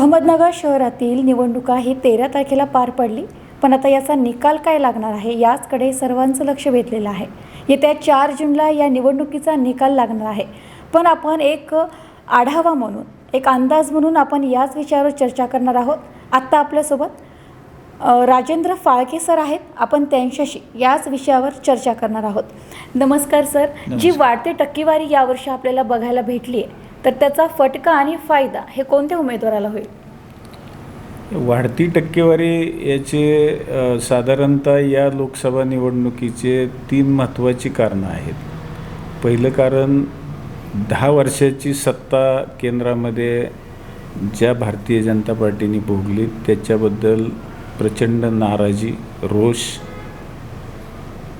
अहमदनगर शहरातील निवडणुका ही तेरा तारखेला पार पडली पण आता याचा निकाल काय लागणार आहे याचकडे सर्वांचं लक्ष वेधलेलं आहे. येत्या चार जूनला या निवडणुकीचा निकाल लागणार आहे. पण आपण एक आढावा म्हणून एक अंदाज म्हणून आपण याच विषयावर चर्चा करणार आहोत. आत्ता आपल्यासोबत राजेंद्र फाळके सर आहेत. आपण त्यांच्याशी याच विषयावर चर्चा करणार आहोत. नमस्कार सर. जी नमस्कार. वाढती टक्केवारी यावर्षी आपल्याला बघायला भेटली आहे तर त्याचा फटका आणि फायदा हे कोणत्या उमेदवाराला होईल? वाढती टक्केवारी याचे साधारणतः या लोकसभा निवडणुकीचे तीन महत्त्वाची कारणं आहेत. पहिलं कारण दहा वर्षाची सत्ता केंद्रामध्ये ज्या भारतीय जनता पार्टीने भोगली त्याच्याबद्दल प्रचंड नाराजी रोष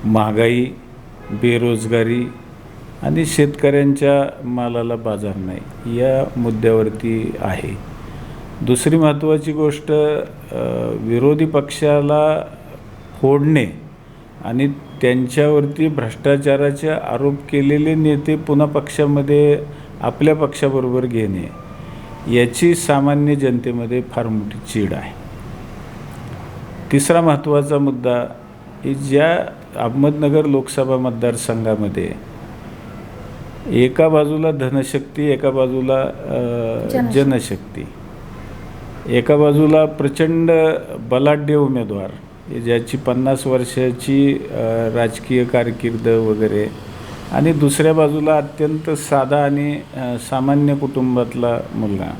महागाई बेरोजगारी आणि शेतकऱ्यांच्या मालाला बाजार नाही या मुद्द्यावरती आहे. दुसरी महत्त्वाची गोष्ट विरोधी पक्षाला फोडणे आणि त्यांच्यावरती भ्रष्टाचाराचे आरोप केलेले नेते पुन्हा पक्षामध्ये आपल्या पक्षाबरोबर घेणे याची सामान्य जनतेमध्ये फार मोठी चीड आहे. तिसरा महत्त्वाचा मुद्दा की ज्या अहमदनगर लोकसभा मतदारसंघामध्ये एका बाजूला धनशक्ती एका बाजूला जनशक्ती. एका बाजूला प्रचंड बलाढ्य उमेदवार ज्याची पन्नास वर्षाची राजकीय कारकीर्द वगैरे. आणि दुसऱ्या बाजूला अत्यंत साधा आणि सामान्य कुटुंबातला मुलगा.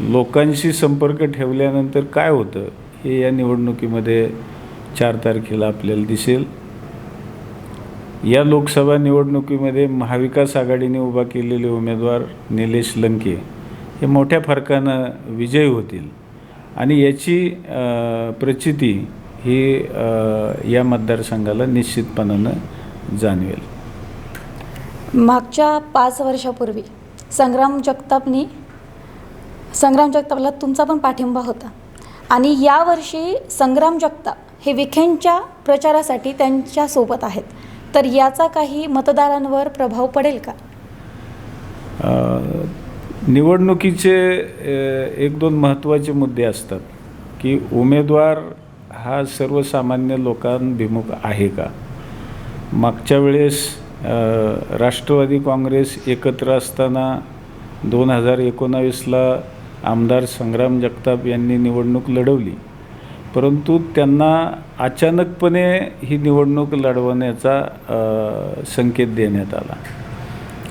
लोकांशी संपर्क ठेवल्यानंतर काय होतं हे या निवडणुकीमध्ये चार तारखेला आपल्याला दिसेल. या लोकसभा निवडणुकीमध्ये महाविकास आघाडीने उभा केलेले उमेदवार निलेश लंके हे मोठ्या फरकानं विजयी होतील. आणि याची प्रचिती ही या मतदारसंघाला निश्चितपणानं जाणवेल. मागच्या पाच वर्षापूर्वी संग्राम जगतापनी संग्राम जगतापला तुमचा पण पाठिंबा होता. आणि यावर्षी संग्राम जगताप हे विखेंच्या प्रचारासाठी त्यांच्यासोबत आहेत. तर याचा काही मतदारांवर प्रभाव पडेल का? निवडणुकीचे एक दोन महत्त्वाचे मुद्दे असतात की उमेदवार हा सर्वसामान्य लोकांभिमुख आहे का? मागच्या वेळेस राष्ट्रवादी काँग्रेस एकत्र असताना दोन हजार एकोणावीसला आमदार संग्राम जगताप यांनी निवडणूक लढवली. परंतु त्यांना अचानकपणे ही निवडणूक लढवण्याचा संकेत देण्यात आला.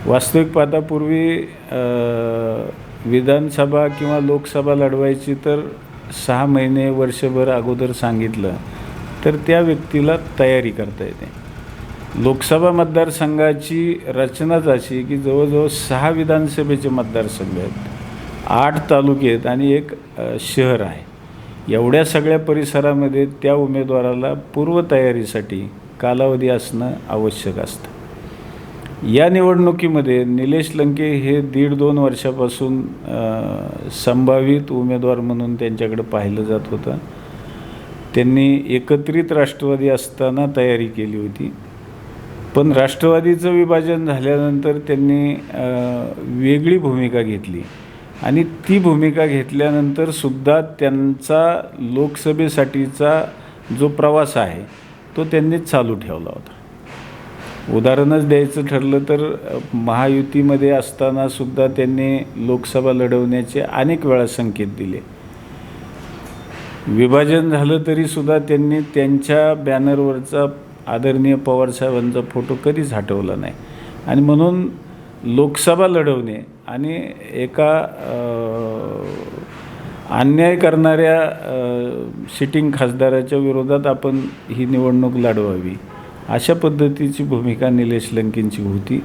वास्तविक पाहता पूर्वी विधानसभा किंवा लोकसभा लढवायची तर सहा महिने वर्षभर अगोदर सांगितलं तर त्या व्यक्तीला तयारी करता येते. लोकसभा मतदारसंघाची रचनाच अशी की जवळजवळ सहा विधानसभेचे मतदारसंघ आहेत. आठ तालुके आहेत आणि एक शहर आहे. एवढ्या सगळ्या परिसरामध्ये त्या उमेदवाराला पूर्वतयारीसाठी कालावधी असणं आवश्यक असतं. या निवडणुकीमध्ये निलेश लंके हे दीड दोन वर्षापासून संभावित उमेदवार म्हणून त्यांच्याकडे पाहिलं जात होतं. त्यांनी एकत्रित राष्ट्रवादी असताना तयारी केली होती. पण राष्ट्रवादीचं विभाजन झाल्यानंतर त्यांनी वेगळी भूमिका घेतली. आणि ती भूमिका घेतल्यानंतर सुद्धा त्यांचा लोकसभेसाठीचा जो प्रवास आहे तो त्यांनी चालू ठेवला होता. उदाहरणच द्यायचं ठरलं तर महायुतीमध्ये असताना सुद्धा त्यांनी लोकसभा लढवण्याचे अनेक वेळा संकेत दिले. विभाजन झालं तरी सुद्धा त्यांनी त्यांच्या बॅनरवरचा आदरणीय पवारसाहेबांचा फोटो कधीच हटवला नाही. आणि म्हणून लोकसभा लढवणे आणि एका अन्याय करणाऱ्या सिटिंग खासदाराच्या विरोधात आपण ही निवडणूक लढवावी अशा पद्धतीची भूमिका निलेश लंकेंची होती.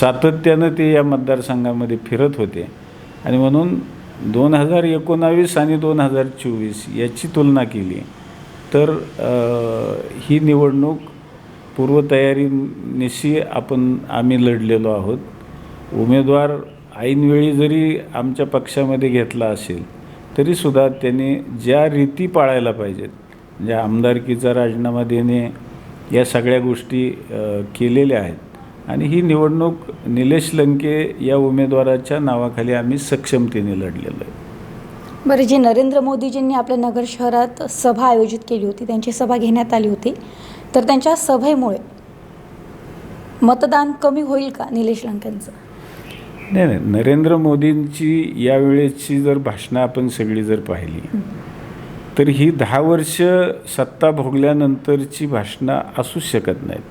सातत्यानं ते या मतदारसंघामध्ये फिरत होते आणि म्हणून दोन हजार एकोणावीस आणि दोन हजार चोवीस याची तुलना केली तर ही निवडणूक पूर्वतयारीनिशी आपण आम्ही लढलेलो आहोत. उमेदवार ऐनवेळी जरी आमच्या पक्षामध्ये घेतला असेल तरीसुद्धा त्यांनी ज्या रीती पाळायला पाहिजेत म्हणजे आमदारकीचा राजीनामा देणे या सगळ्या गोष्टी केलेल्या आहेत. आणि ही निवडणूक निलेश लंके या उमेदवाराच्या नावाखाली आम्ही सक्षमतेने लढलेलो आहे. बरं जी नरेंद्र मोदीजींनी आपल्या नगर शहरात सभा आयोजित केली होती त्यांची सभा घेण्यात आली होती. तर त्यांच्या सभेमुळे मतदान कमी होईल का निलेश लंकेंचं? नाही नाही. नरेंद्र मोदींची यावेळेची जर भाषणं आपण सगळी जर पाहिली तर ही दहा वर्ष सत्ता भोगल्यानंतरची भाषणं असूच शकत नाहीत.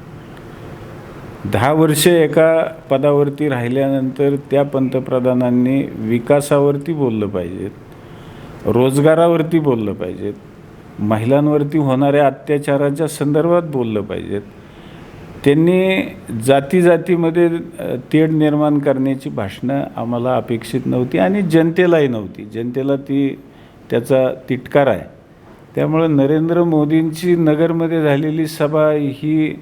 दहा वर्ष एका पदावरती राहिल्यानंतर त्या पंतप्रधानांनी विकासावरती बोललं पाहिजेत रोजगारावरती बोललं पाहिजेत महिलांवरती होणाऱ्या अत्याचाराच्या संदर्भात बोललं पाहिजेत. त्यांनी जाती जातीमध्ये तेढ निर्माण करण्याची भाषणं आम्हाला अपेक्षित नव्हती आणि जनतेलाही नव्हती. जनतेला ती त्याचा तिटकार आहे. त्यामुळं नरेंद्र मोदींची नगरमध्ये झालेली सभा ही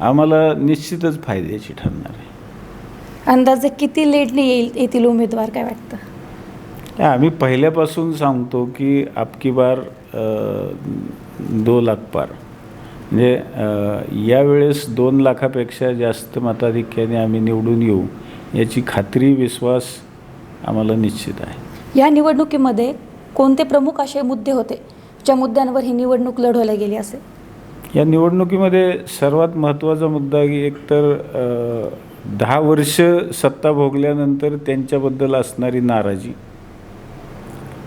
आम्हाला निश्चितच फायद्याची ठरणार आहे. अंदाजे किती लेटने येईल येथील उमेदवार काय वाटतं? आम्ही पहिल्यापासून सांगतो की आपकी बार दो लाख पार. म्हणजे यावेळेस दोन लाखापेक्षा जास्त मताधिक्याने आम्ही निवडून येऊ याची खात्री विश्वास आम्हाला निश्चित आहे. या निवडणुकीमध्ये कोणते प्रमुख असे मुद्दे होते? ज्या मुद्द्यांवर ही निवडणूक लढवल्या गेली असेल? या निवडणुकीमध्ये सर्वात महत्त्वाचा मुद्दा की एकतर दहा वर्ष सत्ता भोगल्यानंतर त्यांच्याबद्दल असणारी नाराजी.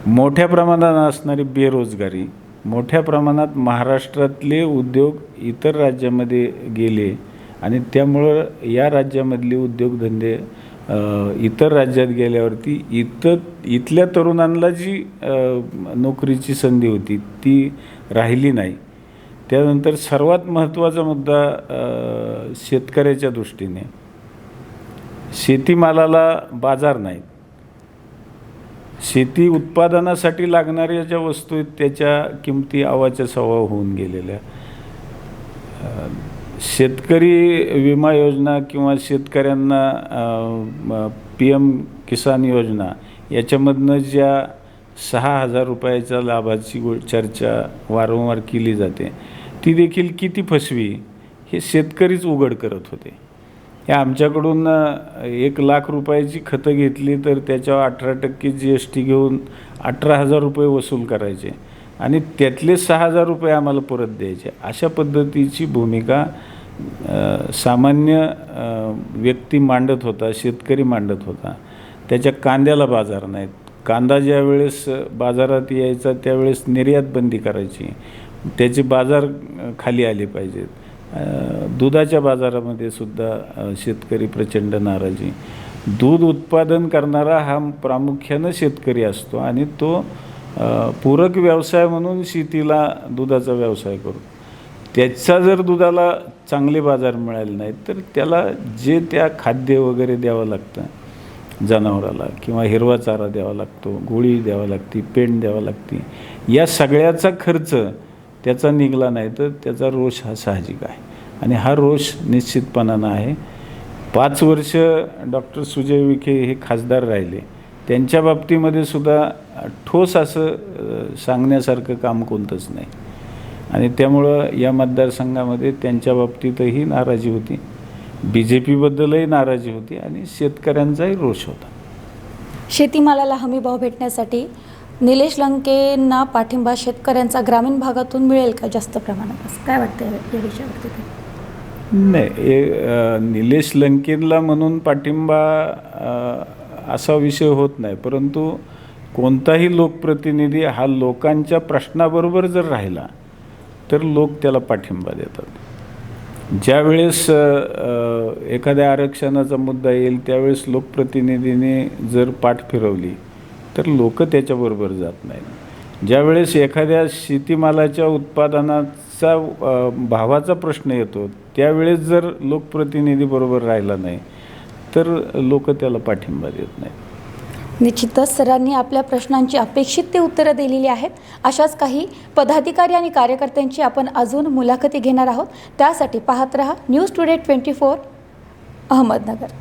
मोठ्या प्रमाणात असणारी बेरोजगारी मोठ्या प्रमाणात महाराष्ट्रातले उद्योग इतर राज्यामध्ये गेले आणि त्यामुळं या राज्यामधले उद्योगधंदे इतर राज्यात गेल्यावरती इतर इथल्या तरुणांना जी नोकरीची संधी होती ती राहिली नाही. त्यानंतर सर्वात महत्त्वाचा मुद्दा शेतकऱ्याच्या दृष्टीने. शेतीमालाला बाजार नाहीत. शेती उत्पादनासाठी लागणाऱ्या ज्या वस्तू आहेत त्याच्या किमती आवाच्या सवा होऊन गेलेल्या. शेतकरी विमा योजना किंवा शेतकऱ्यांना पी एम किसान योजना याच्यामधनं ज्या सहा हजार रुपयाच्या लाभाची गो चर्चा वारंवार केली जाते ती देखील किती फसवी हे शेतकरीच उघड करत होते. हे आमच्याकडून एक लाख रुपयाची खतं घेतली तर त्याच्यावर अठरा टक्के जी एस टी घेऊन अठरा हजार रुपये वसूल करायचे. आणि त्यातले सहा हजार रुपये आम्हाला परत द्यायचे. अशा पद्धतीची भूमिका सामान्य व्यक्ती मांडत होता शेतकरी मांडत होता. त्याच्या कांद्याला बाजार नाहीत. कांदा ज्या वेळेस बाजारात यायचा त्यावेळेस निर्यात बंदी करायची. त्याचे बाजार खाली आले पाहिजेत. दुधाच्या बाजारामध्ये सुद्धा शेतकरी प्रचंड नाराजी. दूध उत्पादन करणारा हा प्रामुख्यानं शेतकरी असतो आणि तो पूरक व्यवसाय म्हणून शेतीला दुधाचा व्यवसाय करतो. त्याचा जर दुधाला चांगले बाजार मिळाले नाहीत तर त्याला जे त्या खाद्य वगैरे द्यावं लागतं जनावराला किंवा हिरवा चारा द्यावा लागतो गोळी द्यावा लागते पेंड द्यावं लागते या सगळ्याचा खर्च त्याचा निघला नाही तर त्याचा रोष हा साहजिक आहे. आणि हा रोष निश्चितपणानं आहे. पाच वर्ष डॉक्टर सुजय विखे हे खासदार राहिले. त्यांच्या बाबतीमध्ये सुद्धा ठोस असं सांगण्यासारखं काम कोणतंच नाही. आणि त्यामुळं या मतदारसंघामध्ये त्यांच्या बाबतीतही नाराजी होती. बी जे पीबद्दलही नाराजी होती आणि शेतकऱ्यांचाही रोष होता. शेतीमालाला हमी भाव भेटण्यासाठी निलेश लंकेंना पाठिंबा शेतकऱ्यांचा ग्रामीण भागातून मिळेल का जास्त प्रमाणात? असं काय वाटतं या विषयावरती नाही निलेश लंकेनला म्हणून पाठिंबा असा विषय होत नाही. परंतु कोणताही लोकप्रतिनिधी हा लोकांच्या प्रश्नाबरोबर जर राहिला तर लोक त्याला पाठिंबा देतात. ज्यावेळेस एखाद्या आरक्षणाचा मुद्दा येईल त्यावेळेस लोकप्रतिनिधीने जर पाठ फिरवली तर लोक त्याच्याबरोबर जात नाहीत. ज्यावेळेस एखाद्या शेतीमालाच्या उत्पादनाचा भावाचा प्रश्न येतो त्यावेळेस जर लोकप्रतिनिधीबरोबर राहिला नाही तर लोक त्याला पाठिंबा देत नाहीत. निश्चितच सरांनी आपल्या प्रश्नांची अपेक्षित ते उत्तरं दिलेली आहेत. अशाच काही पदाधिकारी आणि कार्यकर्त्यांची आपण अजून मुलाखती घेणार आहोत. त्यासाठी पाहत रहा news today twenty four Ahmednagar.